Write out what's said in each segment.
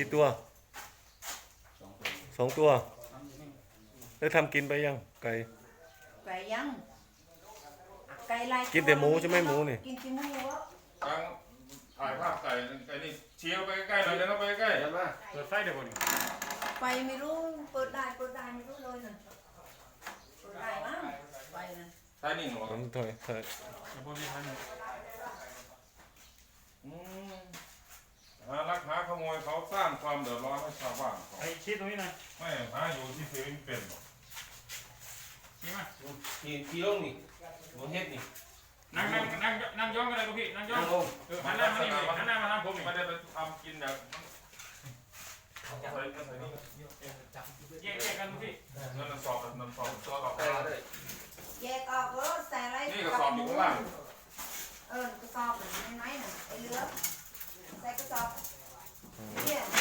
กี่ตัวสองตัวสองตัว แล้วทำกินไปยังไก่ ไก่ยังไก่ลายกินแต่หมูใช่ไหมหมูนี่ กินแต่หมูอะตั้งถ่ายภาพไก่ไก่นี่เชียวไปใกล้ๆหน่อยเลยนะไปใกล้ๆเห็นไหมเปิดไฟเดี๋ยวบ่นี่ไฟไม่รู้เปิดได้เปิดได้ไม่รู้เลยน่ะเปิดได้มั้งไฟน่ะใช่นี่หนูผมถอยถอยเดี๋ยวบ่มีทัน อืมหารักหาขโมยเขาสร้างความ เดือดร้อนให้ชาวบ้านเขาไอ้ชี้ตรงนี้หน่อยไม่หาอยู่ที่เซเว่นเป็นหรอกชี้มานี่ที่ลงนี่บนเฮ็ดนี่นั่งนั่งนั่งนั่งย่องกันเลยลูกพี่นั่งย่องนั่งลงเออหันหน้ามานี่หันหน้ามาทางผมนี่ไม่ได้ไปทำกินแบบมันใส่ใส่นี่แยกแยกกันลูกพี่เงินสอบเงินสอบตัวกับได้ก็ได้แยกออกก็ใส่อะไรนี่ก็สอบอยู่ข้างล่างเออกระสอบน่ะในไม้น่ะไอ้เหลือใส่กระสอบเนี่ยเลือดหมูเดี๋ยวแม่ชี้ผมนะแข่งเลยเนาะจะได้รู้เฮ้ยถูกแบบไก่ดวงตาเนาะเออครับ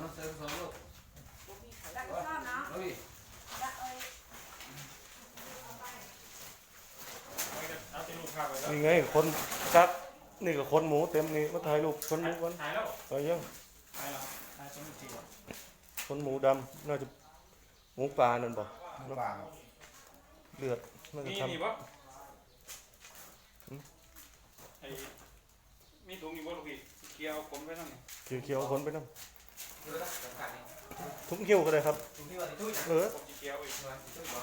ไปเอาใส่สองลูกแล้วก็ชอบเนาะเอาอีกแล้วเอ้ยไปกันเอาตีลูกข้าวไปแล้วนี่ไงคนซักนี่ก็คนหมูเต็มนี่มาถ่ายรูปคนหมูกันถ่ายแล้วไปยังถ่ายแล้วถ่ายตรงนี้ทีก่อนคนหมูดำน่าจะหมูป่านั่นบ่ป่าเลือดน่าจะมีทำมีบ่ไอ้มีถุงอยู่บ่ลูกพี่เกี่ยวผมไปนั่งนี่เขียวๆคนไปน้ดูนะสำคัญนี่ำ ทุกหิ้วก็ได้ครับตรงที่ว่าที่ตุ้ยนะเออผมจะเกี่ยวอีกที่ว่าที่ตุ้ยเหรอ